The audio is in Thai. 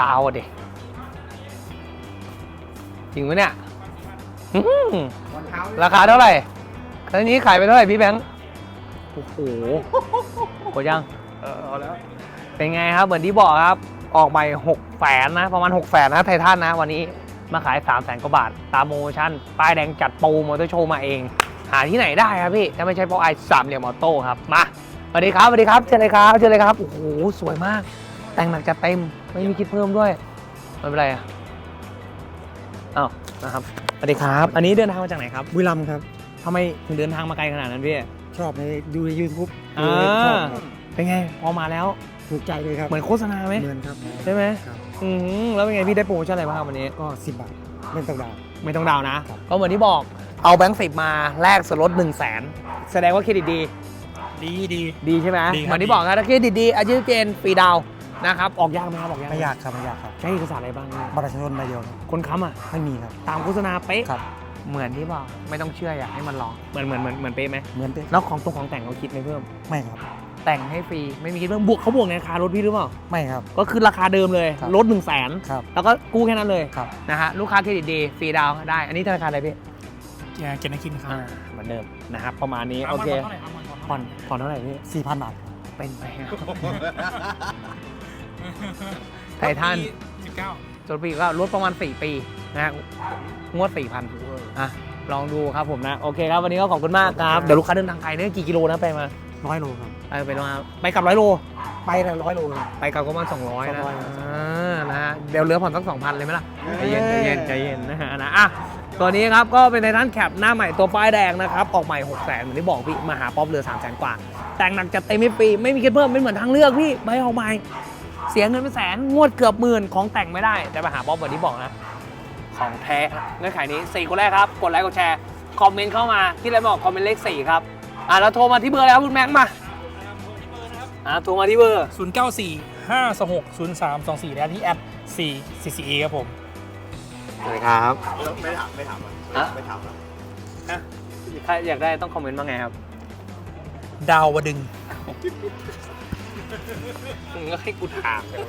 ดาวอะเด็จริงไหมเนี่ยอื้อหือราคาเท่าไหร่คันนี้ขายไปเท่าไหร่พี่แบงค์โอ้โหหมดยัง เออเอาแล้ว เป็นไงครับ เหมือนที่บอกครับ ออกใหม่หกแสนนะ ประมาณ6กแสนนะไททันนะ วันนี้มาขาย3ามแสนกว่าบาท ตามโปรโมชั่น ป้ายแดงจัดโปรมอเตอร์โชว์มาเอง หาที่ไหนได้ครับพี่ ถ้าไม่ใช่เพราะไอ้สามเหลี่ยมออโต้ครับ มาสวัสดีครับสวัสดีครับ เชิญเลยครับ เชิญเลยครับ โอ้โห สวยมาก แต่งหนักจัดเต็ม ไม่มีคิดเพิ่มด้วยไม่เป็นไรอะอ้าวนะครับสวัสดีครับ อันนี้เดินทางมาจากไหนครับบุรีรัมย์ครับ ทำไมถึงเดินทางมาไกลขนาดนั้นพี่ชอบในดูในยูทูบอ่าชอบครับเป็นไงพอมาแล้วถูกใจเลยครับเหมือนโฆษณาไหมเหมือนครับใช่ไหมครับอืมแล้วเป็นไงพี่ได้โปรโมชั่นอะไรบ้างครับวันนี้ ก็สิบบาทเป็นต่างดาวไม่ต้องดาวน์นะ ครับ ก็เหมือนที่บอกเอาแบงค์สิบมาแลกส่วนลด1 0 0 0 0แสนแสดงว่าเครดิตดี ดีดี ดีใช่ไหมดีครับ เหมือนที่บอกครับถ้าเครดิตดีอาชีพเกณฑ์ฟรีดาวน์ นะครับออกยากไหมครับออกยากไหไม่ยากครับไม่ยากครับใช้เอกสารอะไรบ้างเนี่ยบัตรประชาชนใบเดียวครับคนค้ำอะไม่มีครับตามโฆษณาเป๊ะครับเหมือนที่บอกไม่ต้องเชื่ออยากให้มันลองเหมือนเหมือนเหมือนเหมือนเป๊ะไหมเหมือนเป็นแล้วของตรงของแต่งเขาคิดไหมเพิ่ม ไม่ครับ แต่งให้ฟรีไม่มีคิดเพิ่มบวกเขาบวกในราคารถพี่หรือเปล่าไม่ครับ ก็คือราคาเดิมเลยครับลด1นึ่งแสนครับ แล้วก็กู้แค่นั้นเลยครับ นะฮะลูกค้าเครดิตดีฟรีดาวน์ได้ อันนี้ธนาคารอะไรพี่เกณฑ์คินครับอ่าเหมือนเดิมนะครับประมาณนี้โอเคผ่อนผ่อนเท่าไหร่พี่สี่พันบาทเป็นไปครับ ไททันสิบเก้าจนปีก็ลดประมาณ 4 ปีนะฮะงวด 4,000อะลองดูครับผมนะ โอเคครับวันนี้ก็ขอบคุณมากครับ เดี๋ยวลูกค้าเดินทางไกลเนี่ยกี่กิโลนะไปมาร้อยโลครับไปไปมาไปกลับร้อยโล ไปละร้อยโลครับ ไปกลับก็ประมาณ200 นะ200อ่านะฮะเดี๋ยวเหลือผ่อนสัก2,000 เลยไหมล่ะ ใจเย็นใจเย็นใจเย็นนะฮะนะอะตัวนี้ครับก็เป็นไททันแคปหน้าใหม่ตัวป้ายแดงนะครับ ออกใหม่ 6 0 0 0 0เหมือนที่บอกพี่มาหาป๊อปเรือ3 0 0 0 0กว่า แต่งหนักจัดเต็มไม่ปีไม่มีคิดเพิ่มไม่เหมือนทางเลือกพี่ใบออกใหม่ เสียเงินเป็นแสนงวดเกือบหมื่นของแต่งไม่ได้ แต่มาหาป๊อปเหมือนที่บอกนะ ของแท้เงื่อนไขนี้4คนแรกครับ กดไลค์กดแชร์ คอมเมนต์เข้ามาที่อะไรบอกคอมเมนต์เลข4ครับอะแล้วโทรมาที่เบอร์แล้วคุณแม็กซ์มาอะโทรมาที่เบอร์ศูนย์เก้าสี่ห้าสองหกศูนย์สามสองสี่และที่แอดสี่สี่สี่เอครับผมสวัสดีครับไม่ถามไม่ถามอะอะไม่ถามอะใครอยากได้ต้องคอมเมนต์ว่าไงครับ ดาววดึง มึงก็ให้กูถามเลย